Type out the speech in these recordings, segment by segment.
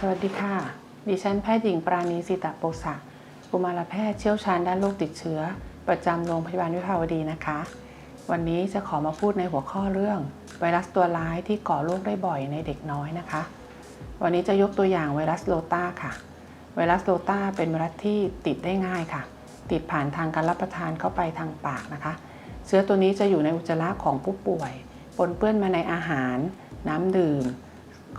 สวัสดีค่ะ ดิฉันแพทย์หญิงปราณีสิตะโปสะกุมารแพทย์เชี่ยวชาญด้านโรคติดเชื้อ ประจำโรงพยาบาลวิภาวดีนะคะ วันนี้จะขอมาพูดในหัวข้อเรื่อง ไวรัสตัวร้ายที่ก่อโรคได้บ่อยในเด็กน้อยนะคะ วันนี้จะยกตัวอย่างไวรัสโลตาค่ะ ไวรัสโลตาเป็นไวรัสที่ติดได้ง่ายค่ะ ติดผ่านทางการรับประทานเข้าไปทางปากนะคะ เชื้อตัวนี้จะอยู่ในอุจจาระของผู้ป่วย ปนเปื้อนมาในอาหาร น้ำดื่ม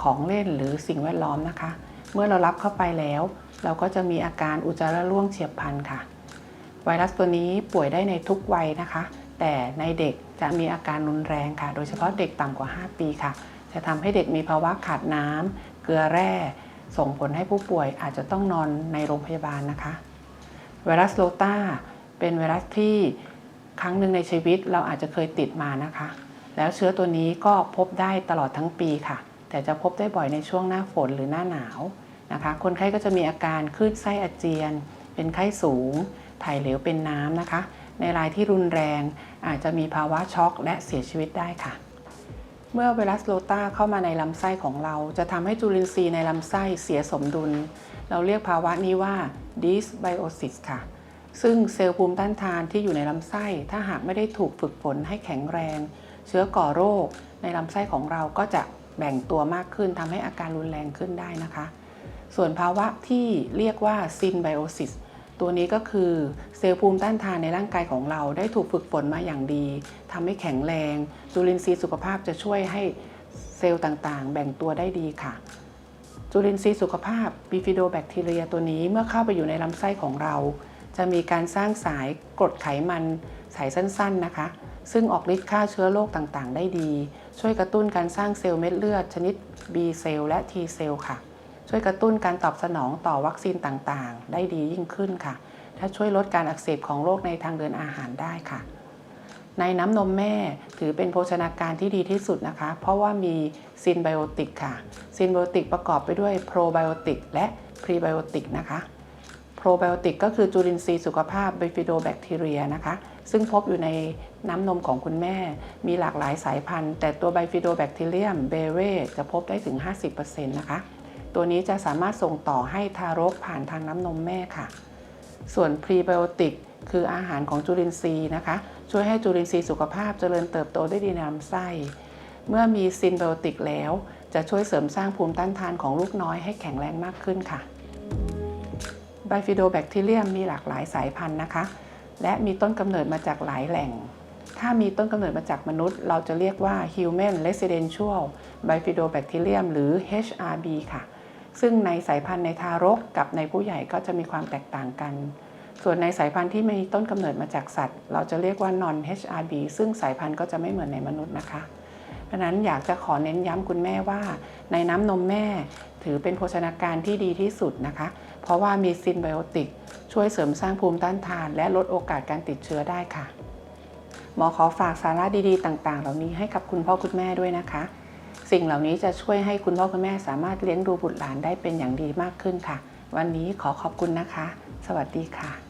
ของเล่นหรือสิ่งแวดล้อมนะคะ เมื่อเรารับเข้าไปแล้ว เราก็จะมีอาการอุจจาระร่วงเฉียบพลันค่ะ ไวรัสตัวนี้ป่วยได้ในทุกวัยนะคะ แต่ในเด็กจะมีอาการรุนแรงค่ะ โดยเฉพาะเด็กต่ำกว่า 5 ปีค่ะ จะทำให้เด็กมีภาวะขาดน้ำเกลือแร่ ส่งผลให้ผู้ป่วยอาจจะต้องนอนในโรงพยาบาลนะคะ ไวรัสโลตาเป็นไวรัสที่ครั้งหนึ่งในชีวิตเราอาจจะเคยติดมานะคะ แล้วเชื้อตัวนี้ก็พบได้ตลอดทั้งปีค่ะ แต่จะพบได้บ่อยในช่วงหน้าฝนหรือหน้าหนาวนะคะ คนไข้ก็จะมีอาการคลื่นไส้อาเจียน เป็นไข้สูง ถ่ายเหลวเป็นน้ำนะคะ ในรายที่รุนแรงอาจจะมีภาวะช็อกและเสียชีวิตได้ค่ะ เมื่อไวรัสโลตาเข้ามาในลำไส้ของเรา จะทำให้จุลินทรีย์ในลำไส้เสียสมดุล เราเรียกภาวะนี้ว่า dysbiosis ค่ะซึ่งเซลล์ภูมิต้านทานที่อยู่ในลำไส้ ถ้าหากไม่ได้ถูกฝึกฝนให้แข็งแรง เชื้อก่อโรคในลำไส้ของเราก็จะ แบ่งตัวมากขึ้นทำให้อาการรุนแรงขึ้นได้นะคะ ส่วนภาวะที่เรียกว่า symbiosis ตัวนี้ก็คือเซลล์ภูมิต้านทานในร่างกายของเราได้ถูกฝึกฝนมาอย่างดีทำให้แข็งแรง จุลินทรีย์สุขภาพจะช่วยให้เซลล์ต่างๆ แบ่งตัวได้ดีค่ะ จุลินทรีย์สุขภาพบิฟิโดแบคทีเรียตัวนี้เมื่อเข้าไปอยู่ในลำไส้ของเรา จะมีการสร้างสายกรดไขมันสายสั้นๆนะคะ ซึ่งออกฤทธิ์ฆ่าเชื้อโรคต่างๆ ได้ดี ช่วยกระตุ้นการสร้างเซลล์เม็ดเลือด ชนิด B เซลล์และ T เซลล์ค่ะ ช่วยกระตุ้นการตอบสนองต่อวัคซีนต่างๆ ได้ดียิ่งขึ้นค่ะ ถ้าช่วยลดการอักเสบของโรคในทางเดินอาหารได้ค่ะ ในน้ำนมแม่ถือเป็นโภชนาการที่ดีที่สุดนะคะ เพราะว่ามีซินไบโอติกค่ะ ซินไบโอติกประกอบไปด้วยโปรไบโอติกและพรีไบโอติกนะคะ โปรไบโอติกก็คือจุลินทรีย์สุขภาพไบฟิโดแบคทีเรียนะคะ ซึ่งพบอยู่ในน้ำนมของคุณแม่ มีหลากหลายสายพันธุ์ แต่ตัวไบฟิโดแบคทีเรียมเบเรจะพบได้ถึง 50%นะคะ ตัวนี้จะสามารถส่งต่อให้ทารกผ่านทางน้ำนมแม่ค่ะ ส่วนพรีไบโอติกคืออาหารของจุลินทรีย์นะคะ ช่วยให้จุลินทรีย์สุขภาพเจริญเติบโตได้ดีในลำไส้ เมื่อมีซินไบโอติกแล้ว จะช่วยเสริมสร้างภูมิต้านทานของลูกน้อยให้แข็งแรงมากขึ้นค่ะ ไบฟิโดแบคทีเรียมมีหลากหลายสายพันธุ์นะคะ และมีต้นกำเนิดมาจากหลายแหล่ง ถ้ามีต้นกำเนิดมาจากมนุษย์ เราจะเรียกว่า Human Residential Bifidobacterium หรือ HRB ค่ะ ซึ่งในสายพันธุ์ในทารกกับในผู้ใหญ่ก็จะมีความแตกต่างกัน ส่วนในสายพันธุ์ที่มีต้นกำเนิดมาจากสัตว์ เราจะเรียกว่า non HRB ซึ่งสายพันธุ์ก็จะไม่เหมือนในมนุษย์นะคะเพราะฉะนั้นอยากจะขอเน้นย้ำคุณแม่ว่า ในน้ำนมแม่ ถือเป็นโภชนาการที่ดีที่สุดนะคะ เพราะว่ามีซินไบโอติก ช่วยเสริมสร้างภูมิต้านทาน และลดโอกาสการติดเชื้อได้ค่ะ หมอขอฝากสาระดีๆ ต่างๆ เหล่านี้ให้กับคุณพ่อคุณแม่ด้วยนะคะ สิ่งเหล่านี้จะช่วยให้คุณพ่อคุณแม่สามารถเลี้ยงดูบุตรหลานได้เป็นอย่างดีมากขึ้นค่ะ วันนี้ขอขอบคุณนะคะ สวัสดีค่ะ